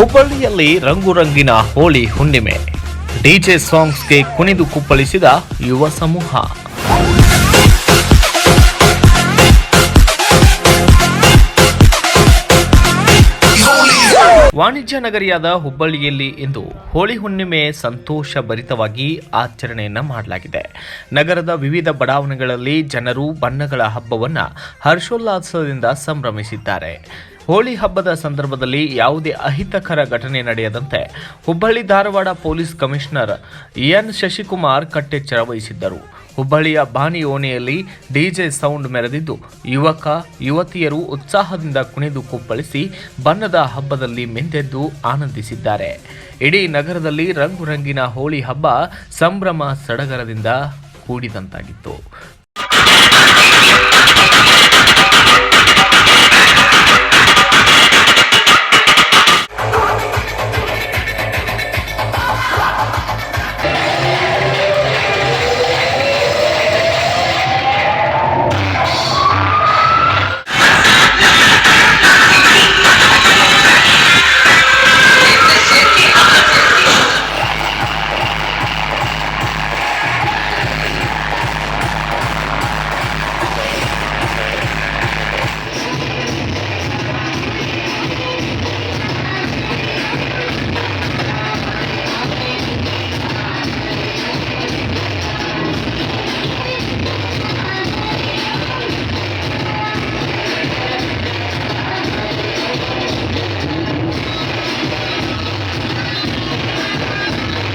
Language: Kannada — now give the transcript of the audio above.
ಹುಬ್ಬಳ್ಳಿಯಲ್ಲಿ ರಂಗುರಂಗಿನ ಹೋಳಿ ಹುಣ್ಣಿಮೆ. ಡಿಜೆ ಸಾಂಗ್ಸ್ಗೆ ಕುಣಿದು ಕುಪ್ಪಳಿಸಿದ ಯುವ ಸಮೂಹ. ವಾಣಿಜ್ಯ ನಗರಿಯಾದ ಹುಬ್ಬಳ್ಳಿಯಲ್ಲಿ ಇಂದು ಹೋಳಿ ಹುಣ್ಣಿಮೆ ಸಂತೋಷ ಭರಿತವಾಗಿ ಆಚರಣೆಯನ್ನು ಮಾಡಲಾಗಿದೆ. ನಗರದ ವಿವಿಧ ಬಡಾವಣೆಗಳಲ್ಲಿ ಜನರು ಬಣ್ಣಗಳ ಹಬ್ಬವನ್ನು ಹರ್ಷೋಲ್ಲಾಸದಿಂದ ಸಂಭ್ರಮಿಸಿದ್ದಾರೆ. ಹೋಳಿ ಹಬ್ಬದ ಸಂದರ್ಭದಲ್ಲಿ ಯಾವುದೇ ಅಹಿತಕರ ಘಟನೆ ನಡೆಯದಂತೆ Hubballi Dharwad police commissioner N Shashikumar ಕಟ್ಟೆಚ್ಚರ ವಹಿಸಿದ್ದರು ಹುಬ್ಬಳ್ಳಿಯ ಬಾನಿ ಓಣೆಯಲ್ಲಿ ಡಿಜೆ ಸೌಂಡ್ ಮೆರೆದಿದ್ದು, ಯುವಕ, ಯುವತಿಯರು ಉತ್ಸಾಹದಿಂದ ಕುಣಿದು ಕುಪ್ಪಳಿಸಿ ಬಣ್ಣದ ಹಬ್ಬದಲ್ಲಿ ಮೆಂದೆದ್ದು ಆನಂದಿಸಿದ್ದಾರೆ. ಇಡೀ ನಗರದಲ್ಲಿ ರಂಗುರಂಗಿನ ಹೋಳಿ ಹಬ್ಬ ಸಂಭ್ರಮ ಸಡಗರದಿಂದ ಕೂಡಿದಂತಾಗಿತ್ತು.